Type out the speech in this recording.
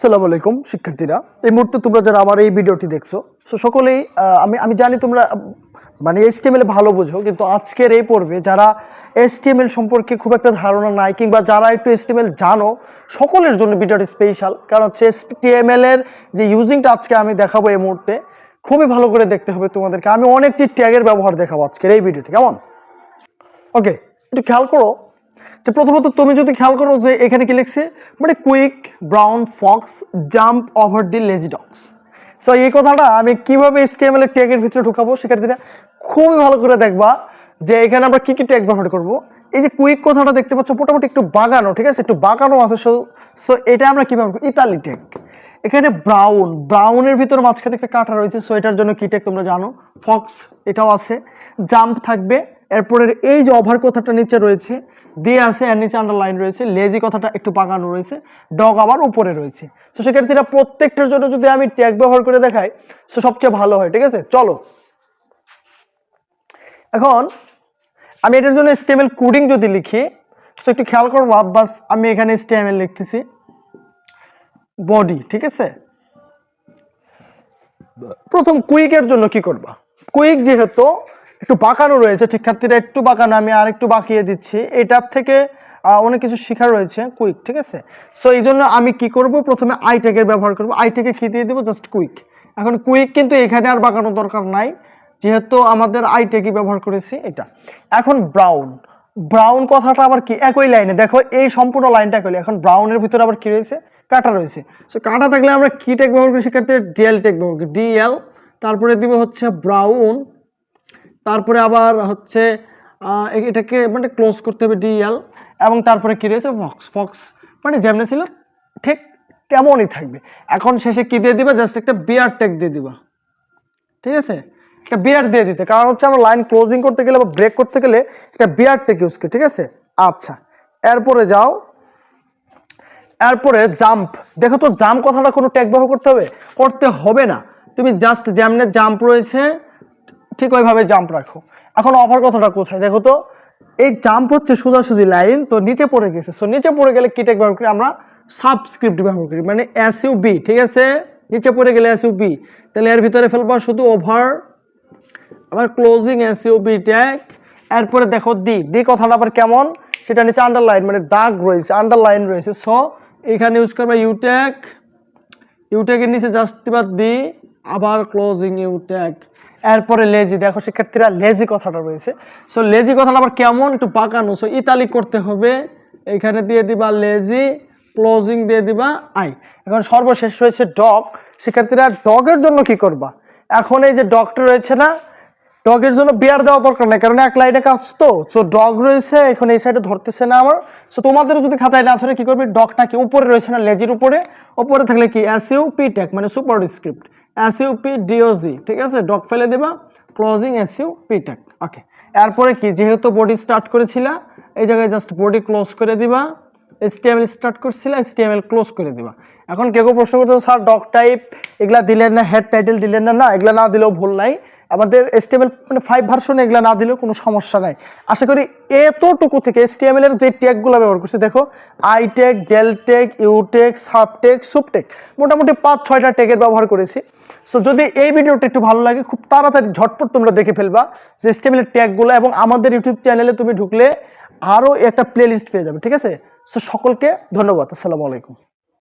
সালাম আলাইকুম, শিক্ষার্থীরা। এই মুহূর্তে তোমরা যারা আমার এই ভিডিওটি দেখছ, সো সকলেই আমি আমি জানি তোমরা মানে এসটিএমএল ভালো বোঝো, কিন্তু আজকের এই পর্বে যারা এসটিএমএল সম্পর্কে খুব একটা ধারণা নাই কিংবা যারা একটু এসটিএমএল জানো, সকলের জন্য ভিডিওটি স্পেশাল কারণ হচ্ছে এসটিএমএল এর যে ইউজিংটা আজকে আমি দেখাবো এই মুহূর্তে, খুবই ভালো করে দেখতে হবে তোমাদেরকে। আমি অনেকটি ট্যাগের ব্যবহার দেখাবো আজকের এই ভিডিওতে, কেমন? ওকে একটু খেয়াল করো যে প্রথমত তুমি যদি খেয়াল করো যে এখানে কি লিখছে? মানে quick, brown, fox, jump, over the lazy dogs. তো এই কথাটা আমি কীভাবে এসটিএমএল এর ট্যাগের ভিতরে ঢুকাবো শিক্ষার্থীরা খুবই ভালো করে দেখবা যে এখানে আমরা কি কি ট্যাগ ব্যবহার করব। এই যে কুইক কথাটা দেখতে পাচ্ছ, মোটামুটি একটু বাগানো, ঠিক আছে? একটু বাগানো আছে সো সো এটা আমরা কি ব্যবহার করি ইতালি ট্যাগ এখানে ব্রাউন, ব্রাউনের ভিতরে মাঝখানে একটা কাটা রয়েছে। সো এটার জন্য কি ট্যাগ তোমরা জানো? ফক্স, এটাও আছে। জাম্প থাকবে। এরপরের এই যে ওভার কথাটা নিচে রয়েছে, দিয়ে আছে এর নিচে আন্ডারলাইন রয়েছে লেজি কথাটা একটু বাগানো রয়েছে ডগ আবার উপরে রয়েছে। তো সেক্ষেত্রে প্রত্যেকটার জন্য যদি আমি ট্যাগ ব্যবহার করে দেখাই তো সবচেয়ে ভালো হয়, ঠিক আছে? চলো। এখন, আমি এটার জন্য স্টেমেল কোডিং যদি লিখি তো একটু খেয়াল করব বাস, আমি এখানে স্টেমেল লিখতেছি। বডি ঠিক আছে? প্রথম কুইকের জন্য কি করবা? কুইক যেহেতু একটু বাঁকানো রয়েছে, শিক্ষার্থীরা একটু বাঁকানো, আমি আর একটু বাঁকিয়ে দিচ্ছি। এটার থেকে অনেক কিছু শেখা রয়েছে কুইক ঠিক আছে? সো এই জন্য আমি কি করব? প্রথমে আই ট্যাগের ব্যবহার করব। আই ট্যাগে কি দিয়ে দেবো? জাস্ট কুইক এখন কুইক কিন্তু এখানে আর বাঁকানোর দরকার নাই, যেহেতু আমাদের আই ব্যবহার করেছি এটা। এখন ব্রাউন ব্রাউন কথাটা আবার কি? একই লাইনে। দেখো, এই সম্পূর্ণ লাইনটা একই এখন ব্রাউনের ভিতরে আবার কি রয়েছে? কাটা রয়েছে। সো কাটা থাকলে আমরা কি ট্যাগ ব্যবহার করি? সেক্ষেত্রে ডিএল ট্যাগ ব্যবহার করি। ডিএল তারপরে দিব হচ্ছে ব্রাউন তারপরে আবার হচ্ছে এটাকে মানে ক্লোজ করতে হবে ডিএল এবং তারপরে কী রয়েছে ফক্স ফক্স মানে যেমনি ছিল ঠিক তেমনই থাকবে। এখন শেষে কি দিয়ে দিবা? জাস্ট একটা বিয়ার ট্যাগ দিয়ে দিবা। ঠিক আছে? একটা বিয়ার দিয়ে দিতে। কারণ হচ্ছে আমরা লাইন ক্লোজিং করতে গেলে বা ব্রেক করতে গেলে একটা বিয়ার ট্যাগ ইউজ করি, ঠিক আছে? আচ্ছা এরপরে যাও। এরপরে জাম্প দেখো তো জাম্প কথাটা কোনো ট্যাগ ব্যবহার করতে হবে? করতে হবে না। তুমি জাস্ট যেমনে জাম্প রয়েছে ঠিক ওইভাবে জাম্প রাখো। এখন অফার কথাটা কোথায়? দেখো তো, এই জাম্প হচ্ছে সোজাসুজি লাইন তো নিচে পড়ে গেছে। সো নিচে পড়ে গেলে কি ট্যাগ ব্যবহার করি? আমরা সাবস্ক্রিপ্ট ব্যবহার করি মানে এস ইউ বি ঠিক আছে? নিচে পড়ে গেলে এস ইউ বি তাহলে এর ভিতরে ফেলবা শুধু ওভার আবার closing S U B tag এরপরে দেখো দি দি কথাটা আবার কেমন? সেটা নিচে আন্ডারলাইন মানে দাগ রয়েছে আন্ডারলাইন রয়েছে। সো এখানে ইউজ করবা ইউট্যাগ ইউট্যাগের নিচে জাস্ট দিবা দি আবার ক্লোজিং ইউট্যাগ এরপরে লেজি দেখো, শিক্ষার্থীরা লেজি কথাটা রয়েছে। সো লেজি কথাটা আবার কেমন? একটু পাকানো সো ইতালি করতে হবে। এখানে দিয়ে দিবা লেজি ক্লোজিং দিয়ে দিবা আই এখন সর্বশেষ রয়েছে ডগ শিক্ষার্থীরা ডগের জন্য কি করবা? এখন এই যে ডগটা রয়েছে না ডগের জন্য বিয়ার দেওয়া দরকার নেই, কারণ এক লাইনে কাজ তো। সো ডগ রয়েছে, এখন এই সাইডে ধরতেছে না আমার। সো তোমাদের যদি খাতায় না ধরে কি করবে? ডগটা কি? উপরে রয়েছে না লেজির উপরে? উপরে থাকলে কি? এস ইউ পি ট্যাগ মানে superscript S U P D O G ঠিক আছে? ডক ফেলে দেবা ক্লোজিং এসইউ পিটেক ওকে এরপরে কি? যেহেতু বডি স্টার্ট করেছিলা, এই জায়গায় জাস্ট বডি ক্লোজ করে দিবা এসটিএমএল স্টার্ট করছিলা এসটিএমএল ক্লোজ করে দিবা। এখন কেউ প্রশ্ন করতে স্যার ডক টাইপ এগুলা দিলেন না হেড টাইটেল দিলেন না না, এগুলা না দিলেও ভুল নাই। আমাদের এসটিএমএল মানে ফাইভ ভার্সনে এগুলা না দিলেও কোনো সমস্যা নাই। আশা করি এতটুকু থেকে এসটিএমএল এর যে ট্যাগগুলো ব্যবহার করছে, দেখো I tag del tag U tag sub tag sup tag মোটামুটি পাঁচ, ছয়টা ট্যাগের ব্যবহার করেছি। সো যদি এই ভিডিওটা একটু ভালো লাগে, খুব তাড়াতাড়ি, ঝটপট তোমরা দেখে ফেলবা যে এসটিএমএল এর ট্যাগগুলো এবং আমাদের ইউটিউব চ্যানেলে তুমি ঢুকলে আরও একটা প্লে লিস্ট পেয়ে যাবে, ঠিক আছে? সো সকলকে ধন্যবাদ, আসসালামু আলাইকুম।